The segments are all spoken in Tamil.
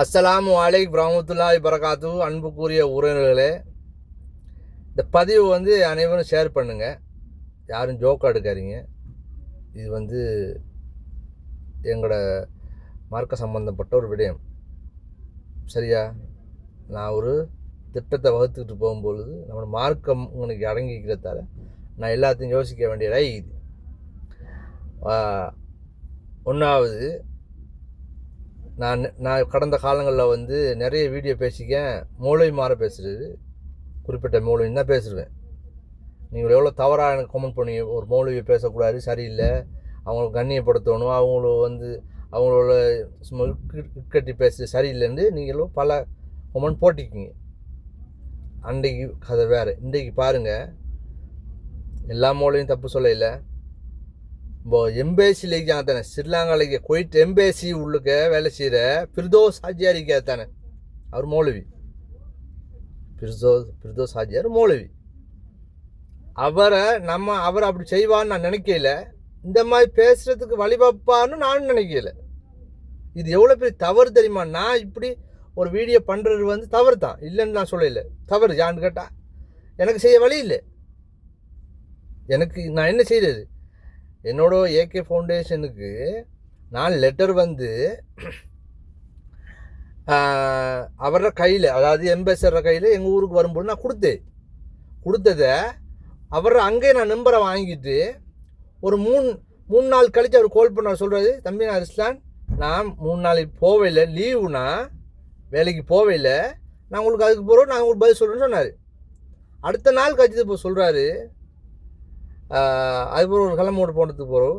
அஸ்ஸலாமு அலைக் ரஹமத்துல்லாஹி பரகாத்து அன்புக்குரிய உறவினர்களே இந்த பதிவு வந்து அனைவரும் ஷேர் பண்ணுங்க. யாரும் ஜோக்காக எடுக்காதீங்க. இது வந்து எங்களோட மார்க்க சம்பந்தப்பட்ட ஒரு விடயம். சரியா? நான் ஒரு திட்டத்தை வகுத்துக்கிட்டு போகும்பொழுது நம்மளோட மார்க்கம் உங்களுக்கு அடங்கிக்கிறதால நான் எல்லாத்தையும் யோசிக்க வேண்டியதாக இது. ஒன்றாவது நான் நான் கடந்த காலங்களில் வந்து நிறைய வீடியோ பேசிக்கேன் மூளை மாற பேசுகிறது குறிப்பிட்ட மௌலவி தான் பேசுவேன். நீங்கள் எவ்வளோ தவறாக எனக்கு கமெண்ட் பண்ணி ஒரு மௌலவியை பேசக்கூடாது சரியில்லை. அவங்கள கண்ணியப்படுத்தணும். அவங்கள வந்து அவங்களோட சும்மா இக்கட்டி பேசுறது சரியில்லைன்னு நீங்களும் பல கமெண்ட் போட்டிக்கிங்க அன்றைக்கு கதை வேறு. இன்றைக்கு பாருங்கள் எல்லா மூலையும் தப்பு சொல்லலை. இல்லை இப்போ எம்பேசிலேக்கு தானே. ஸ்ரீலங்காலைக்கு குவைட் எம்பேசி உள்ளுக்க வேலை செய்கிற பிரிதோஸ் ஹாஜியாரிக்கா தானே. அவர் மௌலவி. பிரிதோஸ் பிர்தோஸ் ஆஜியார் மௌலவி. அவரை நம்ம அவர் அப்படி செய்வான்னு நான் நினைக்கல. இந்த மாதிரி பேசுகிறதுக்கு வழிபாப்பான்னு நானும் நினைக்கல. இது எவ்வளோ பெரிய தவறு தெரியுமா? நான் இப்படி ஒரு வீடியோ பண்ணுறது வந்து தவறு தான் இல்லைன்னு நான் சொல்லலை. தவறு யான்னு கேட்டால் எனக்கு செய்ய வழி இல்லை. எனக்கு நான் என்ன செய்கிறது என்னோட ஏகே ஃபவுண்டேஷனுக்கு நான் லெட்டர் வந்து அவர அவரோட கையில் அதாவது எம்பேசர் கையில் எங்கள் ஊருக்கு வரும்போது நான் கொடுத்தேன். கொடுத்ததை அவர் அங்கே நான் நம்பரை வாங்கிட்டு ஒரு மூணு மூணு நாள் கழித்து அவர் கால் பண்ண சொல்கிறாரு தம்பி நான் ரிஸ்லான் நான் மூணு நாளைக்கு போவையில் இல்லை. லீவுனா வேலைக்கு போவையில் நான் உங்களுக்கு அதுக்கு போகிறோம் நான் உங்களுக்கு பதில் சொல்கிறேன்னு சொன்னார். அடுத்த நாள் கழிச்சு இப்போ சொல்கிறாரு அதுக்கப்புறம் ஒரு கிளம்ப ஓட்டு போனதுக்கு போகிறோம்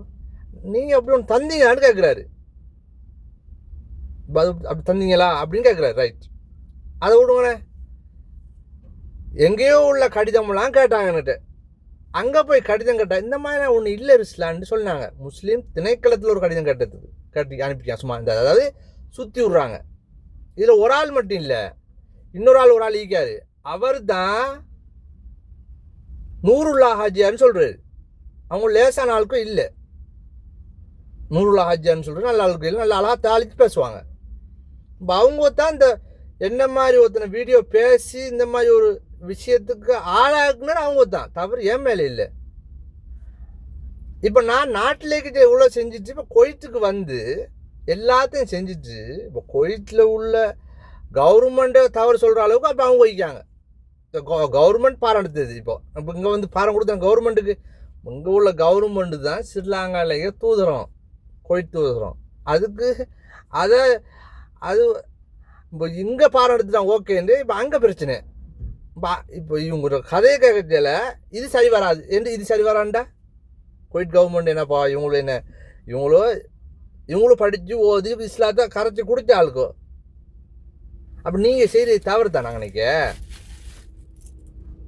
நீங்கள் அப்படி ஒன்று தந்தீங்களான்னு கேட்குறாரு. அது அப்படி தந்தீங்களா அப்படின்னு கேட்குறாரு ரைட் அதை விடுங்களேன். எங்கேயோ உள்ள கடிதமெல்லாம் கேட்டாங்க என்கிட்ட. அங்கே போய் கடிதம் கேட்டால் இந்த மாதிரி ஒன்று இல்லை ரிஸ்லான்னு சொன்னாங்க. முஸ்லீம் திணைக்களத்தில் ஒரு கடிதம் கேட்டதுக்கு கட்டி அனுப்பிக்கான் சும்மா இந்த அதாவது சுற்றி விட்றாங்க. இதில் ஒரு ஆள் மட்டும் இல்லை இன்னொரு ஆள் ஒரு ஆள் ஈக்காரு அவர் தான் நூறுல்லா ஹாஜியான்னு சொல்கிறாரு அவங்க லேசான ஆளுக்கும் இல்லை. நூறுல்லா ஹாஜியான்னு சொல்கிற நல்ல ஆளுக்கு இல்லை. நல்ல அழகாக தாளித்து பேசுவாங்க. இப்போ அவங்க தான் இந்த என்ன மாதிரி ஒருத்தனை வீடியோ பேசி இந்த மாதிரி ஒரு விஷயத்துக்கு ஆளாக்குனர் அவங்க தான். தவறு என் மேலே இல்லை. இப்போ நான் நாட்டிலேக்கிட்ட எவ்வளோ செஞ்சுட்டு இப்போ கொய்த்துக்கு வந்து எல்லாத்தையும் செஞ்சுட்டு இப்போ கொய்த்தில் உள்ள கவர்மெண்ட்டை தவறு சொல்கிற அளவுக்கு அப்போ அவங்க வைக்காங்க கவர்மெண்ட் பாரம் எடுத்தது இப்போ. இப்போ இங்கே வந்து பாரம் கொடுத்தாங்க கவர்மெண்ட்டுக்கு இங்கே உள்ள கவர்மெண்ட்டு தான் ஸ்ரீலங்காலேயே தூதுறோம் கொழி தூதுறோம். அதுக்கு அதை அது இப்போ இங்கே பாடம் எடுத்துட்டான் ஓகேன்னு இப்போ அங்கே பிரச்சனை. இப்போ இப்போ இவங்க கதையை கேட்கல இது சரி வராது. என்று இது சரி வராண்டா? குவைட் கவர்மெண்ட் என்னப்பா? இவங்களும் என்ன? இவங்களோ இவங்களும் படித்து ஓதி இஸ்லாத்தை கரைச்சி கொடுத்த ஆளுக்கோ. அப்போ நீங்கள் செய்கிறது தவறு தான் நாங்கள் நினைக்க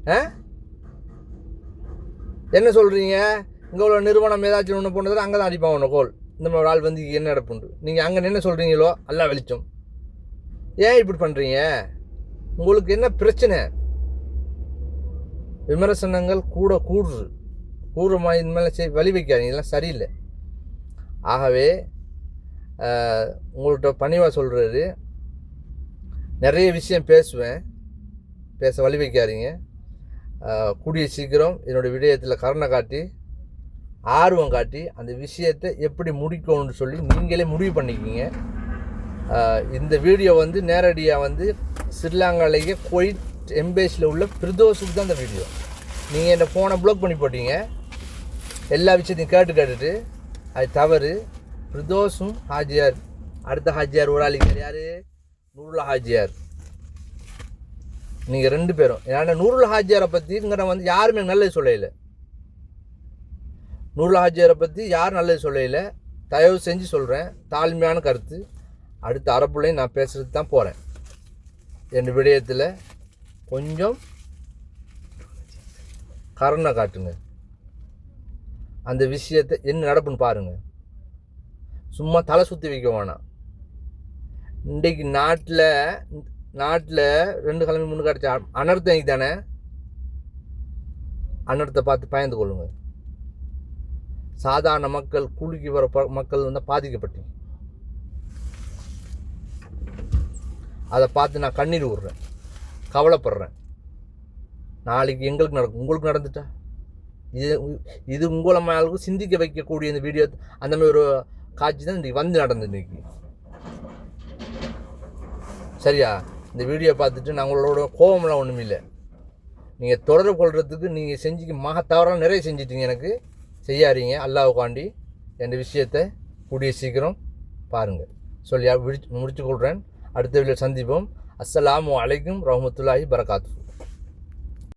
ஆ? என்ன சொல்கிறீங்க இங்கே உள்ள நிறுவனம் ஏதாச்சும் ஒன்று போனதில் அங்கே தான் அடிப்பான் ஒன்று கோல். இந்த மாதிரி ஒரு ஆள் வந்து என்ன நடப்புண்டு நீங்கள் அங்கே என்ன சொல்கிறீங்களோ எல்லாம் வெளிச்சம். ஏன் இப்படி பண்ணுறீங்க உங்களுக்கு என்ன பிரச்சனை? விமர்சனங்கள் கூட கூடுது. கூடுறமா இந்த மேலே சரி வழி வைக்காதீங்க. இதெல்லாம் சரியில்லை. ஆகவே உங்கள்கிட்ட பணிவாக சொல்கிறது நிறைய விஷயம் பேசுவேன். பேச வழி வைக்காதீங்க. கூடிய சீக்கிரம் என்னோடய விடயத்தில் கருணை காட்டி ஆர்வம் காட்டி அந்த விஷயத்தை எப்படி முடிக்கணும்னு சொல்லி நீங்களே முடிவு பண்ணிக்கிங்க. இந்த வீடியோ வந்து நேரடியாக வந்து ஸ்ரீலங்காலேயே கோயிட் எம்பேஸில் உள்ள பிரதோஷுக்கு தான் இந்த வீடியோ. நீங்கள் என்னை ஃபோனை ப்ளாக் பண்ணி போட்டீங்க. எல்லா விஷயத்தையும் கேட்டு கேட்டுட்டு அது தவறு. பிரதோஷும் ஹாஜியார் அடுத்த ஹாஜியார் ஒரு ஆளிக்கார் யார்? நூறுல்லா ஹாஜியார். நீங்கள் ரெண்டு பேரும். ஏன்னா நூறுல்லா ஹாஜியாரை பற்றி இங்கே வந்து யாருமே நல்லது சொல்லல. நூறுல்லா ஹாஜியாரை பற்றி யாரும் நல்லது சொல்லல. தயவு செஞ்சு சொல்கிறேன் தாழ்மையான கருத்து. அடுத்த அரப்புலையும் நான் பேசுறது தான் போகிறேன் என் விடயத்தில் கொஞ்சம் கருணை காட்டுங்க. அந்த விஷயத்தை என்ன நடப்புன்னு பாருங்கள் சும்மா தலை சுற்றி வைக்க வேணாம். இன்றைக்கு நாட்டில் நாட்டில் ரெண்டு கிழமை முன்னு கிடச்ச அனர்த்தம் தானே? அனர்த்தத்தை பார்த்து பயந்து கொள்ளுங்க. சாதாரண மக்கள் கூலிக்கு வர ப- மக்கள் வந்து பாதிக்கப்பட்டு அதை பார்த்து நான் கண்ணீர் விடுறேன் கவலைப்படுறேன். நாளைக்கு எங்களுக்கு நடக்கும். உங்களுக்கு நடந்துட்டா? இது இது உங்களை மேலுக்கு சிந்திக்க வைக்கக்கூடிய இந்த வீடியோ அந்த மாதிரி ஒரு காட்சி தான் இன்றைக்கி வந்து நடந்தது இன்றைக்கி சரியா? இந்த வீடியோ பார்த்துட்டு நாங்களோட உங்களோட கோபம்லாம் ஒன்றும் இல்லை நீங்கள் தொடர்பு கொள்றதுக்கு நீங்கள் செஞ்சு மக தவறாக நிறைய செஞ்சிட்டீங்க எனக்கு. செய்யாதீங்க அல்லாவுக்காண்டி என் விஷயத்தை கூடிய சீக்கிரம் பாருங்கள் சொல்லி முடிச்சு முடிச்சு கொள்கிறேன் அடுத்த வீடியோ சந்திப்போம். அஸ்ஸலாமு அலைக்கும் ரஹமத்துல்லாஹி பரகாத்து